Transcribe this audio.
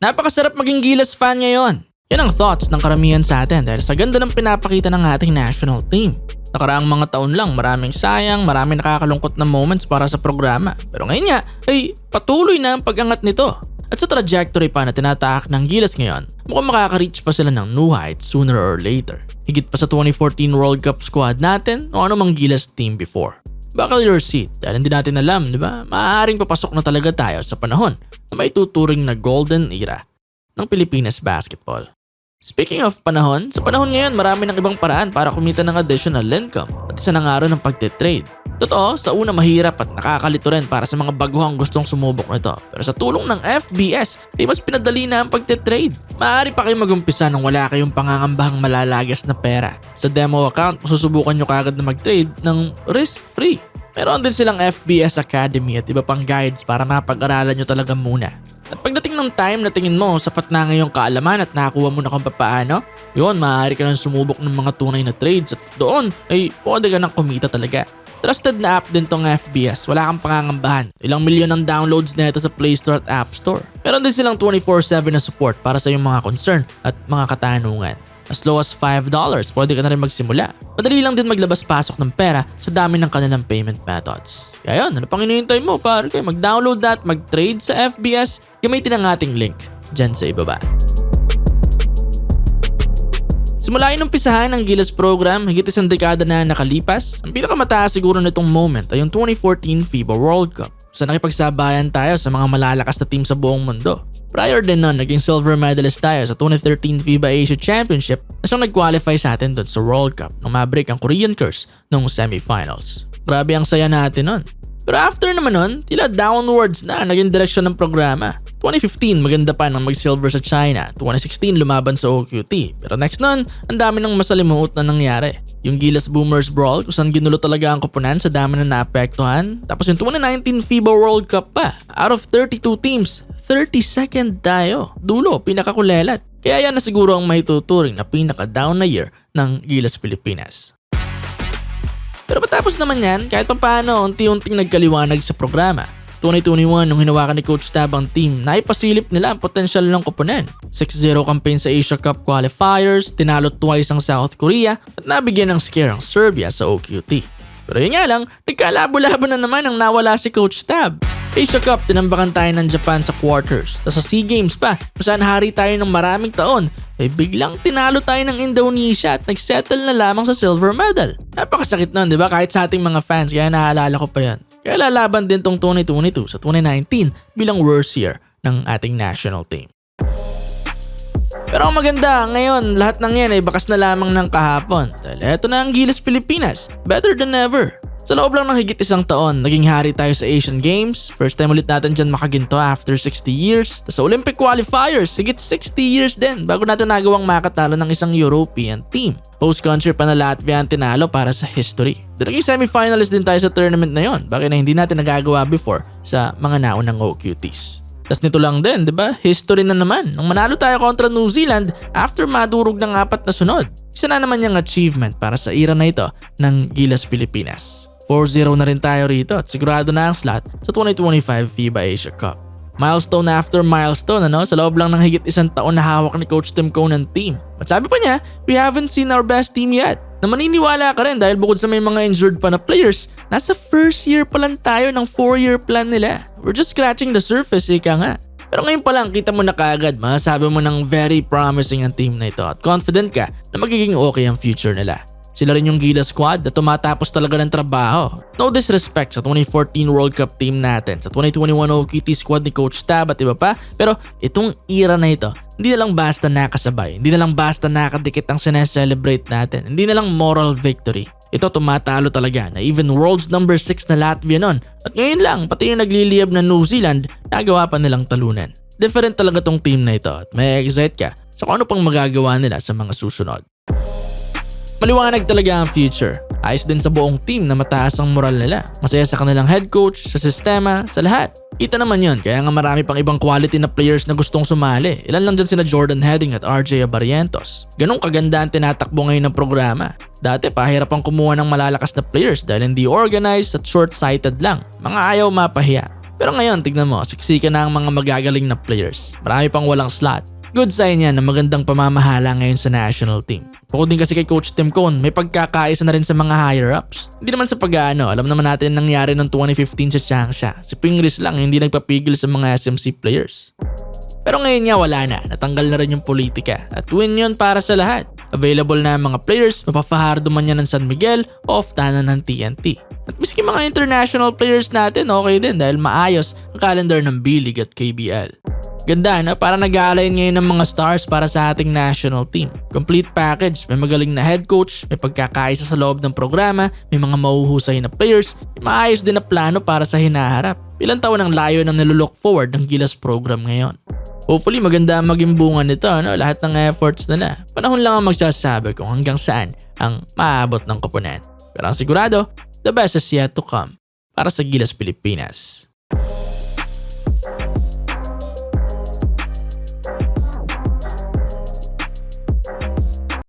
Napakasarap maging Gilas fan ngayon. Yan ang thoughts ng karamihan sa atin dahil sa ganda ng pinapakita ng ating national team. Nakaraang mga taon lang, maraming sayang, maraming nakakalungkot na moments para sa programa. Pero ngayon nga, ay patuloy na ang pag-angat nito. At sa trajectory pa na tinatahak ng Gilas ngayon, mukhang makaka-reach pa sila ng new heights sooner or later. Higit pa sa 2014 World Cup squad natin o anumang Gilas team before. Buckle your seat dahil hindi natin alam, di ba? Maaaring papasok na talaga tayo sa panahon na may tuturing na golden era ng Pilipinas basketball. Speaking of panahon, sa panahon ngayon marami ng ibang paraan para kumita ng additional income at isa na nga rin ang pagtitrade. Totoo, sa una mahirap at nakakalito rin para sa mga baguhang gustong sumubok nito. Pero sa tulong ng FBS, ay mas pinadali na ang pagtitrade. Maaari pa kayong magumpisa nang wala kayong pangangambahang malalagas na pera. Sa demo account, masusubukan nyo kagad na mag-trade ng risk-free. Meron din silang FBS Academy at iba pang guides para mapag-aralan nyo talaga muna. At pagdating ng time na tingin mo sapat na ngayong kaalaman at nakakuha mo na kung paano, yun maaari ka nang sumubok ng mga tunay na trades at doon ay pwede ka nang kumita talaga. Trusted na app din tong FBS, wala kang pangangambahan. Ilang milyon ang downloads nito sa Play Store at App Store. Meron din silang 24-7 na support para sa iyong mga concern at mga katanungan. As low as $5, pwede ka na rin magsimula. Madali lang din maglabas-pasok ng pera sa dami ng kanilang payment methods. Kaya yun, ano pang hinihintay mo? Para kayo mag-download at mag-trade sa FBS, gamitin ang ating link dyan sa ibaba. Simula inumpisahan ng Gilas program higit isang dekada na nakalipas, ang pinakamataas siguro nitong moment ay yung 2014 FIBA World Cup sa nakipagsabayan tayo sa mga malalakas na team sa buong mundo. Prior din nun, naging silver medalist tayo sa 2013 FIBA Asia Championship na siyang nag-qualify sa atin doon sa World Cup nung mabreak ang Korean Curse noong semifinals. Grabe ang saya natin nun. Pero after naman nun, tila downwards na naging direksyon ng programa. 2015 maganda pa nang mag-silver sa China. 2016 lumaban sa OQT. Pero next nun, ang dami ng masalimuot na nangyari. Yung Gilas Boomers Brawl kung ginulo talaga ang koponan sa dami na naapektuhan. Tapos yung 2019 FIBA World Cup pa. Out of 32 teams, 32nd tayo. Dulo, pinakakulelat. Kaya yan na siguro ang maituturing na pinaka-down na year ng Gilas Pilipinas. Pero matapos naman yan, kahit pa paano, unti-unting nagkaliwanag sa programa. 2021 nung hinawakan ni Coach Tab ang team, naipasilip nila ang potensyal ng koponan. 6-0 campaign sa Asia Cup qualifiers, tinalo twice ang South Korea at nabigyan ng scare ang Serbia sa OQT. Pero yun nga lang, nagkalabo-labo na naman ang nawala si Coach Tab. Asia Cup, tinambakan tayo ng Japan sa quarters. Tapos sa SEA Games pa, kung saan hari tayo ng maraming taon, ay biglang tinalo tayo ng Indonesia at nagsettle na lamang sa silver medal. Napakasakit nun, di ba? Kahit sa ating mga fans, kaya naalala ko pa yan. Kaya lalaban din tong 2022 sa 2019 bilang worst year ng ating national team. Pero ang maganda, ngayon lahat ng yan ay bakas na lamang ng kahapon dahil eto na ang Gilas Pilipinas, better than ever. Sa loob lang ng higit isang taon, naging hari tayo sa Asian Games. First time ulit natin dyan makaginto after 60 years. Tapos sa Olympic qualifiers, higit 60 years din bago natin nagawang makatalo ng isang European team. Host country pa na Latvia ang tinalo para sa history. Naging semifinalist din tayo sa tournament na yon, bagay na hindi natin nagagawa before sa mga naunang OQTs. Tapos nito lang din, di ba? History na naman. Nung manalo tayo kontra New Zealand after madurog ng apat na sunod. Isa na naman yung achievement para sa era na ito ng Gilas Pilipinas. 4-0 na rin tayo rito at sigurado na ang slot sa 2025 FIBA Asia Cup. Milestone after milestone ano, sa loob lang ng higit isang taon na hawak ni Coach Tim Cone ng team. At sabi pa niya, we haven't seen our best team yet. Na maniniwala ka rin dahil bukod sa may mga injured pa na players, nasa first year pa lang tayo ng 4-year plan nila. We're just scratching the surface, ika nga. Pero ngayon pa lang kita mo na kaagad, masasabi mo ng very promising ang team na ito at confident ka na magiging okay ang future nila. Sila rin yung Gila squad na tumatapos talaga ng trabaho. No disrespect sa 2014 World Cup team natin, sa 2021 OQT squad ni Coach Tab at iba pa, pero itong era na ito, hindi na lang basta nakasabay, hindi na lang basta nakadikit ang sineselebrate natin, hindi na lang moral victory. Ito tumatalo talaga na even world's number 6 na Latvia nun. At ngayon lang, pati yung nagliliyab na New Zealand, nagawa pa nilang talunan. Different talaga tong team na ito at may excite ka sa kung ano pang magagawa nila sa mga susunod. Maliwanag talaga ang future. Ayos din sa buong team na mataas ang moral nila. Masaya sa kanilang head coach, sa sistema, sa lahat. Kita naman yon kaya nga marami pang ibang quality na players na gustong sumali. Ilan lang dyan sina Jordan Heading at RJ Abarientos. Ganong kaganda ang tinatakbo ngayon ng programa. Dati pahirap ang kumuha ng malalakas na players dahil hindi organized at short-sighted lang. Mga ayaw mapahiya. Pero ngayon, tignan mo, siksika na ang mga magagaling na players. Marami pang walang slot. Good sign yan na magandang pamamahala ngayon sa national team. Bukod din kasi kay Coach Tim Cone, may pagkakaisa na rin sa mga higher-ups. Hindi naman sa pag-ano, alam naman natin ang nangyari noong 2015 sa Changsha. Si Pingris lang hindi nagpapigil sa mga SMC players. Pero ngayon nga wala na, natanggal na rin yung politika at win yun para sa lahat. Available na ang mga players, mapapahardo man yan ng San Miguel o off tanan ng TNT. At miski mga international players natin okay din dahil maayos ang calendar ng B-League at KBL. Ganda na para nag-align ngayon ng mga stars para sa ating national team. Complete package, may magaling na head coach, may pagkakaisa sa loob ng programa, may mga mahuhusay na players, may maayos din na plano para sa hinaharap. Ilang taon ang layo ng nilulook forward ng Gilas program ngayon. Hopefully maganda ang maging bunga nito, no? lahat ng efforts nila. Panahon lang ang magsasabi kung hanggang saan ang maabot ng koponan. Pero ang sigurado, the best is yet to come para sa Gilas Pilipinas.